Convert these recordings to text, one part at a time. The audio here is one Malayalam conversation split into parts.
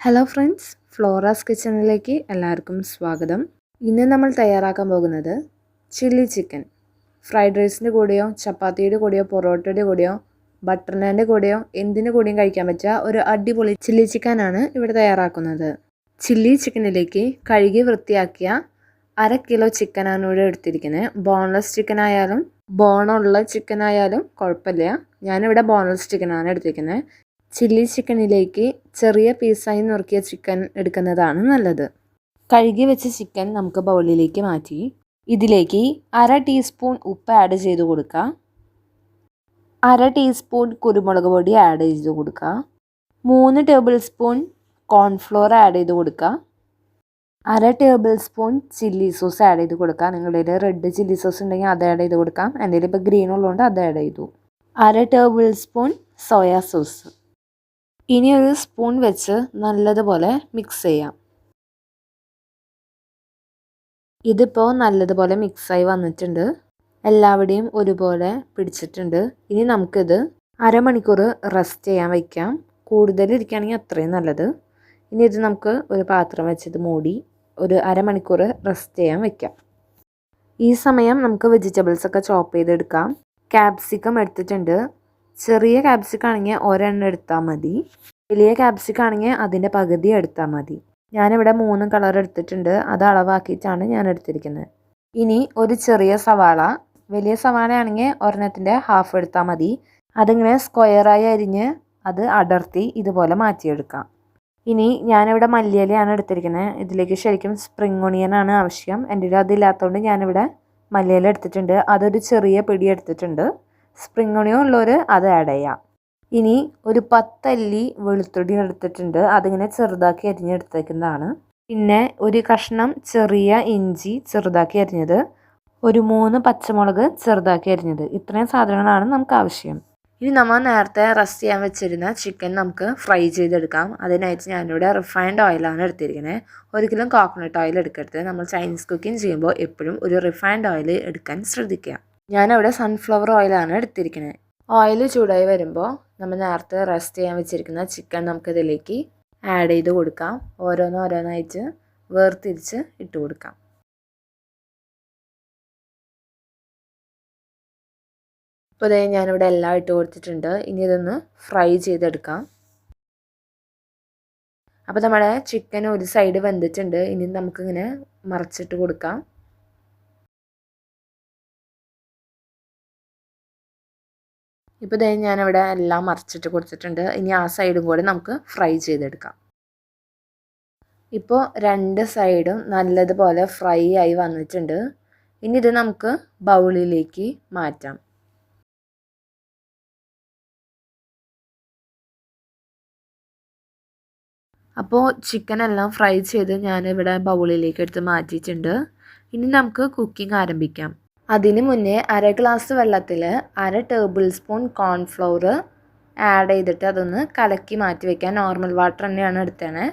ഹലോ ഫ്രണ്ട്സ് ഫ്ലോറാസ് കിച്ചണിലേക്ക് എല്ലാവർക്കും സ്വാഗതം. ഇന്ന് നമ്മൾ തയ്യാറാക്കാൻ പോകുന്നത് ചില്ലി ചിക്കൻ ഫ്രൈഡ് റൈസിന്റെ കൂടെയോ ചപ്പാത്തിയുടെ കൂടെയോ പൊറോട്ടയുടെ കൂടെയോ ബട്ടർ നാന്റെ കൂടെയോ എന്തിനു കൂടെയും കഴിക്കാൻ പറ്റുക ഒരു അടിപൊളി ചില്ലി ചിക്കനാണ് ഇവിടെ തയ്യാറാക്കുന്നത്. ചില്ലി ചിക്കനിലേക്ക് കഴുകി വൃത്തിയാക്കിയ അര കിലോ ചിക്കനാണ് ഇവിടെ എടുത്തിരിക്കുന്നത്. ബോൺലെസ് ചിക്കൻ ആയാലും ബോണുള്ള ചിക്കൻ ആയാലും കുഴപ്പമില്ല. ഞാനിവിടെ ബോൺലെസ് ചിക്കനാണ് എടുത്തിരിക്കുന്നത്. ചില്ലി ചിക്കനിലേക്ക് ചെറിയ പീസായി നുറുക്കിയ ചിക്കൻ എടുക്കുന്നതാണ് നല്ലത്. കഴുകി വെച്ച ചിക്കൻ നമുക്ക് ബൗളിലേക്ക് മാറ്റി ഇതിലേക്ക് അര ടീസ്പൂൺ ഉപ്പ് ആഡ് ചെയ്ത് കൊടുക്കുക. അര ടീസ്പൂൺ കുരുമുളക് പൊടി ആഡ് ചെയ്ത് കൊടുക്കുക. മൂന്ന് ടേബിൾ സ്പൂൺ കോൺഫ്ലോർ ആഡ് ചെയ്ത് കൊടുക്കുക. അര tablespoon chilli sauce add ചെയ്ത് കൊടുക്കുക. നിങ്ങളുടെ റെഡ് ചില്ലി സോസ് ഉണ്ടെങ്കിൽ അത് ആഡ് ചെയ്ത് കൊടുക്കാം. എന്റെ ഇപ്പോൾ ഗ്രീൻ ഉള്ളതുകൊണ്ട് അത് ആഡ് ചെയ്തു. അര ടേബിൾ സ്പൂൺ സോയാ സോസ്. ഇനി ഒരു സ്പൂൺ വെച്ച് നല്ലതുപോലെ മിക്സ് ചെയ്യാം. ഇതിപ്പോൾ നല്ലതുപോലെ മിക്സായി വന്നിട്ടുണ്ട്. എല്ലാവിടെയും ഒരുപോലെ പിടിച്ചിട്ടുണ്ട്. ഇനി നമുക്കിത് അരമണിക്കൂർ റെസ്റ്റ് ചെയ്യാൻ വയ്ക്കാം കൂടുതൽ ഇരിക്കുകയാണെങ്കിൽ അത്രയും നല്ലത്. ഇനി ഇത് നമുക്ക് ഒരു പാത്രം വെച്ചിത് മൂടി ഒരു അരമണിക്കൂർ റെസ്റ്റ് ചെയ്യാൻ വയ്ക്കാം ഈ സമയം നമുക്ക് വെജിറ്റബിൾസൊക്കെ ചോപ്പ് ചെയ്തെടുക്കാം. ക്യാപ്സിക്കം എടുത്തിട്ടുണ്ട്. ചെറിയ ക്യാപ്സിക്കം ആണെങ്കിൽ ഒരെണ്ണം എടുത്താൽ മതി. വലിയ ക്യാപ്സിക്കം ആണെങ്കിൽ അതിന്റെ പകുതി എടുത്താൽ മതി. ഞാനിവിടെ മൂന്ന് കളർ എടുത്തിട്ടുണ്ട്. അത് അളവാക്കിയിട്ടാണ് ഞാൻ എടുത്തിരിക്കുന്നത്. ഇനി ഒരു ചെറിയ സവാള. വലിയ സവാള ആണെങ്കിൽ ഒരെണ്ണത്തിന്റെ ഹാഫ് എടുത്താൽ മതി. അതിങ്ങനെ സ്ക്വയറായി അരിഞ്ഞ് അത് അടർത്തി ഇതുപോലെ മാറ്റിയെടുക്കാം. ഇനി ഞാനിവിടെ മല്ലിയിലയാണ് എടുത്തിരിക്കുന്നത്. ഇതിലേക്ക് ശരിക്കും സ്പ്രിംഗ് ഒണിയനാണ് ആവശ്യം. എന്റെ അതില്ലാത്തതുകൊണ്ട് ഞാനിവിടെ മല്ലിയില എടുത്തിട്ടുണ്ട്. അതൊരു ചെറിയ പിടി എടുത്തിട്ടുണ്ട്. സ്പ്രിംഗ് ഒണിയൻ ഉള്ളവർ അത് ആഡ് ചെയ്യാം. ഇനി ഒരു പത്തല്ലി വെളുത്തുള്ളി എടുത്തിട്ടുണ്ട്. അതിങ്ങനെ ചെറുതാക്കി അരിഞ്ഞെടുത്തേക്കുന്നതാണ്. പിന്നെ ഒരു കഷ്ണം ചെറിയ ഇഞ്ചി ചെറുതാക്കി അരിഞ്ഞത്. ഒരു മൂന്ന് പച്ചമുളക് ചെറുതാക്കി അരിഞ്ഞത്. ഇത്രയും സാധനങ്ങളാണ് നമുക്ക് ആവശ്യം. ഇനി നമ്മൾ നേരത്തെ റസ്റ്റ് ചെയ്യാൻ വെച്ചിരുന്ന ചിക്കൻ നമുക്ക് ഫ്രൈ ചെയ്തെടുക്കാം. അതിനായിട്ട് ഞാനിവിടെ റിഫൈൻഡ് ഓയിലാണ് എടുത്തിരിക്കുന്നത് ഒരിക്കലും കോക്കനട്ട് ഓയിൽ എടുക്കരുത്. നമ്മൾ ചൈനീസ് കുക്കിംഗ് ചെയ്യുമ്പോൾ എപ്പോഴും ഒരു റിഫൈൻഡ് ഓയിൽ എടുക്കാൻ ശ്രദ്ധിക്കുക. ഞാനവിടെ സൺഫ്ലവർ ഓയിലാണ് എടുത്തിരിക്കുന്നത് ഓയിൽ ചൂടായി വരുമ്പോൾ നമ്മൾ നേരത്തെ റെസ്റ്റ് ചെയ്യാൻ വെച്ചിരിക്കുന്ന ചിക്കൻ നമുക്കിതിലേക്ക് ആഡ് ചെയ്ത് കൊടുക്കാം. ഓരോന്നോരോന്നായിട്ട് വേർതിരിച്ച് ഇട്ട് കൊടുക്കാം. ഇപ്പോൾ ഇതേ ഞാനിവിടെ എല്ലാം ഇട്ട് കൊടുത്തിട്ടുണ്ട്. ഇനി ഇതൊന്ന് ഫ്രൈ ചെയ്തെടുക്കാം. അപ്പോൾ നമ്മുടെ ചിക്കൻ ഒരു സൈഡ് വെന്തിട്ടുണ്ട്. ഇനി നമുക്കിങ്ങനെ മറിച്ചിട്ട് കൊടുക്കാം. ഇപ്പോൾ ദേ ഞാനിവിടെ എല്ലാം മറിച്ചിട്ട് കൊടുത്തിട്ടുണ്ട്. ഇനി ആ സൈഡും കൂടെ നമുക്ക് ഫ്രൈ ചെയ്തെടുക്കാം. ഇപ്പോൾ രണ്ട് സൈഡും നല്ലതുപോലെ ഫ്രൈ ആയി വന്നിട്ടുണ്ട്. ഇനി ഇത് നമുക്ക് ബൗളിലേക്ക് മാറ്റാം. അപ്പോൾ ചിക്കൻ എല്ലാം ഫ്രൈ ചെയ്ത് ഞാനിവിടെ ബൗളിലേക്ക് എടുത്ത് മാറ്റിയിട്ടുണ്ട്. ഇനി നമുക്ക് കുക്കിംഗ് ആരംഭിക്കാം. അതിന് മുന്നേ അര ഗ്ലാസ് വെള്ളത്തിൽ അര ടേബിൾ സ്പൂൺ കോൺഫ്ലവർ ആഡ് ചെയ്തിട്ട് അതൊന്ന് കലക്കി മാറ്റി വയ്ക്കാം നോർമൽ വാട്ടർ തന്നെയാണ് എടുത്തേണേ.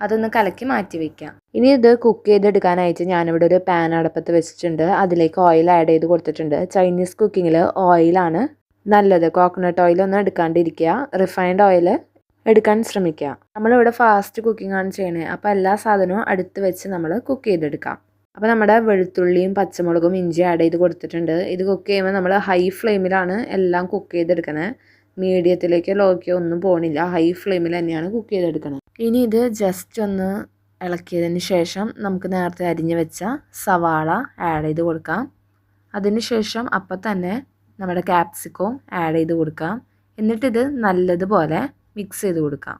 അതൊന്ന് കലക്കി മാറ്റി വയ്ക്കാം ഇനി ഇത് കുക്ക് ചെയ്തെടുക്കാനായിട്ട് ഞാനിവിടെ ഒരു പാൻ അടപ്പത്ത് വെച്ചിട്ടുണ്ട്. അതിലേക്ക് ഓയിൽ ആഡ് ചെയ്ത് കൊടുത്തിട്ടുണ്ട്. ചൈനീസ് കുക്കിങ്ങിൽ ഓയിലാണ് നല്ലത്. കോക്കനട്ട് ഓയിൽ ഒന്നും എടുക്കാണ്ടിരിക്കുക. റിഫൈൻഡ് ഓയിൽ എടുക്കാൻ ശ്രമിക്കുക. നമ്മളിവിടെ ഫാസ്റ്റ് കുക്കിംഗ് ആണ് ചെയ്യണേ. അപ്പോൾ എല്ലാ സാധനവും അടുത്ത് വെച്ച് നമ്മൾ കുക്ക് ചെയ്തെടുക്കാം. അപ്പോൾ നമ്മുടെ വെളുത്തുള്ളിയും പച്ചമുളകും ഇഞ്ചി ആഡ് ചെയ്ത് കൊടുത്തിട്ടുണ്ട്. ഇത് കുക്ക് ചെയ്യുമ്പോൾ നമ്മൾ ഹൈ ഫ്ലെയിമിലാണ് എല്ലാം കുക്ക് ചെയ്തെടുക്കുന്നത് മീഡിയത്തിലേക്കോ ലോക്കോ ഒന്നും പോകണില്ല ഹൈ ഫ്ലെയിമിൽ തന്നെയാണ് കുക്ക് ചെയ്തെടുക്കുന്നത് ഇനി ഇത് ജസ്റ്റ് ഒന്ന് ഇളക്കിയതിന് ശേഷം നമുക്ക് നേരത്തെ അരിഞ്ഞു വെച്ച സവാള ആഡ് ചെയ്ത് കൊടുക്കാം. അതിന് ശേഷം അപ്പം തന്നെ നമ്മുടെ ക്യാപ്സിക്കവും ആഡ് ചെയ്ത് കൊടുക്കാം. എന്നിട്ടിത് നല്ലതുപോലെ മിക്സ് ചെയ്ത് കൊടുക്കാം.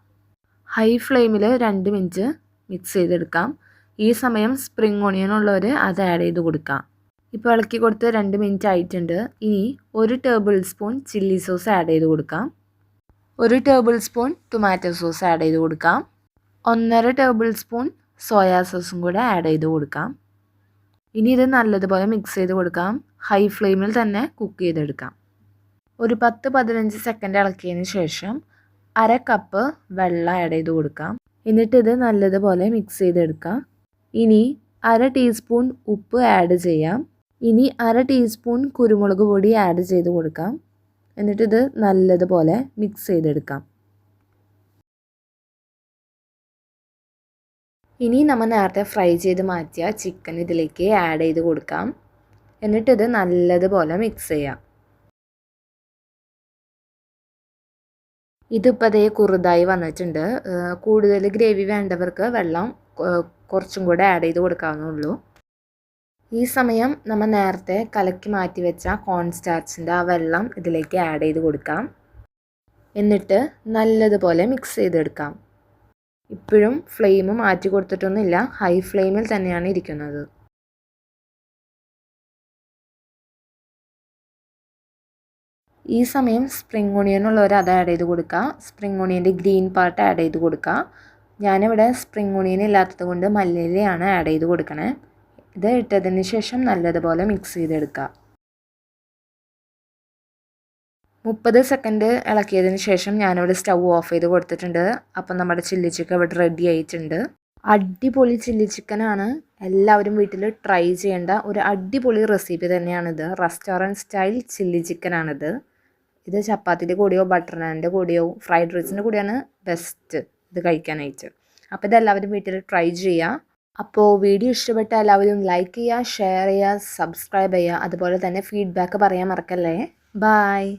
ഹൈ ഫ്ലെയിമിൽ രണ്ട് മിനിറ്റ് മിക്സ് ചെയ്തെടുക്കാം. ഈ സമയം സ്പ്രിംഗ് ഓണിയൻ ഉള്ളവർ അത് ആഡ് ചെയ്ത് കൊടുക്കാം. ഇപ്പോൾ ഇളക്കി കൊടുത്ത് രണ്ട് മിനിറ്റ് ആയിട്ടുണ്ട്. ഇനി ഒരു tablespoon chilli sauce add ചെയ്ത് കൊടുക്കാം. ഒരു tablespoon tomato sauce add ചെയ്ത് കൊടുക്കാം. ഒന്നര ടേബിൾ സ്പൂൺ സോയാ സോസും കൂടെ ആഡ് ചെയ്ത് കൊടുക്കാം. ഇനി ഇത് നല്ലതുപോലെ മിക്സ് ചെയ്ത് കൊടുക്കാം. ഹൈ ഫ്ലെയിമിൽ തന്നെ കുക്ക് ചെയ്തെടുക്കാം. ഒരു പത്ത് പതിനഞ്ച് സെക്കൻഡ് ഇളക്കിയതിന് ശേഷം അര കപ്പ് വെള്ളം ആഡ് ചെയ്ത് കൊടുക്കാം. എന്നിട്ട് ഇത് നല്ലതുപോലെ മിക്സ് ചെയ്തെടുക്കാം. ഇനി അര ടീസ്പൂൺ ഉപ്പ് ആഡ് ചെയ്യാം. ഇനി അര ടീസ്പൂൺ കുരുമുളക് പൊടി ആഡ് ചെയ്ത് കൊടുക്കാം. എന്നിട്ടിത് നല്ലതുപോലെ മിക്സ് ചെയ്തെടുക്കാം. ഇനി നമ്മൾ നേരത്തെ ഫ്രൈ ചെയ്ത് മാറ്റിയ ചിക്കൻ ഇതിലേക്ക് ആഡ് ചെയ്ത് കൊടുക്കാം. എന്നിട്ടിത് നല്ലതുപോലെ മിക്സ് ചെയ്യാം. ഇതിപ്പോൾ അതേ കുറുതായി വന്നിട്ടുണ്ട്. കൂടുതൽ ഗ്രേവി വേണ്ടവർക്ക് വെള്ളം കുറച്ചും കൂടെ ആഡ് ചെയ്ത് കൊടുക്കാവുന്നുള്ളൂ ഈ സമയം നമ്മൾ നേരത്തെ കലക്കി മാറ്റി വെച്ച കോൺ സ്റ്റാർച്ചിന്റെ ആ വെള്ളം ഇതിലേക്ക് ആഡ് ചെയ്ത് കൊടുക്കാം. എന്നിട്ട് നല്ലതുപോലെ മിക്സ് ചെയ്തെടുക്കാം. ഇപ്പോഴും ഫ്ലെയിം മാറ്റി കൊടുത്തിട്ടൊന്നുമില്ല ഹൈ ഫ്ലെയിമിൽ തന്നെയാണ് ഇരിക്കുന്നത്. ഈ സമയം സ്പ്രിംഗ് ഓണിയൻ ഉള്ളവർ അത് ആഡ് ചെയ്ത് കൊടുക്കുക. സ്പ്രിംഗ് ഓണിയന്റെ ഗ്രീൻ പാർട്ട് ആഡ് ചെയ്ത് കൊടുക്കുക. ഞാനിവിടെ സ്പ്രിംഗ് ഓണിയൻ ഇല്ലാത്തത് കൊണ്ട് മല്ലിയിലയാണ് ആഡ് ചെയ്ത് കൊടുക്കണേ. ഇത് ഇട്ടതിന് ശേഷം നല്ലതുപോലെ മിക്സ് ചെയ്തെടുക്കുക. മുപ്പത് സെക്കൻഡ് ഇളക്കിയതിന് ശേഷം ഞാനിവിടെ സ്റ്റൗ ഓഫ് ചെയ്ത് കൊടുത്തിട്ടുണ്ട്. അപ്പം നമ്മുടെ ചില്ലി ചിക്കൻ ഇവിടെ റെഡി ആയിട്ടുണ്ട്. അടിപൊളി ചില്ലി ചിക്കനാണ് എല്ലാവരും വീട്ടിൽ ട്രൈ ചെയ്യേണ്ട ഒരു അടിപൊളി റെസിപ്പി തന്നെയാണിത്. റെസ്റ്റോറന്റ് സ്റ്റൈൽ ചില്ലി ചിക്കനാണിത് ഇത് ചപ്പാത്തിന്റെ കൂടെയോ ബട്ടർ നാനിന്റെ കൂടെയോ ഫ്രൈഡ് റൈസിന്റെ കൂടെയാണ് ബെസ്റ്റ് ഇത് കഴിക്കാനായിട്ട്. അപ്പോൾ ഇതെല്ലാവരും വീട്ടിൽ ട്രൈ ചെയ്യുക അപ്പോൾ വീഡിയോ ഇഷ്ടപ്പെട്ട എല്ലാവരും ലൈക്ക് ചെയ്യുക ഷെയർ ചെയ്യുക സബ്സ്ക്രൈബ് ചെയ്യുക അതുപോലെ തന്നെ ഫീഡ്ബാക്ക് പറയാൻ മറക്കല്ലേ. ബായ്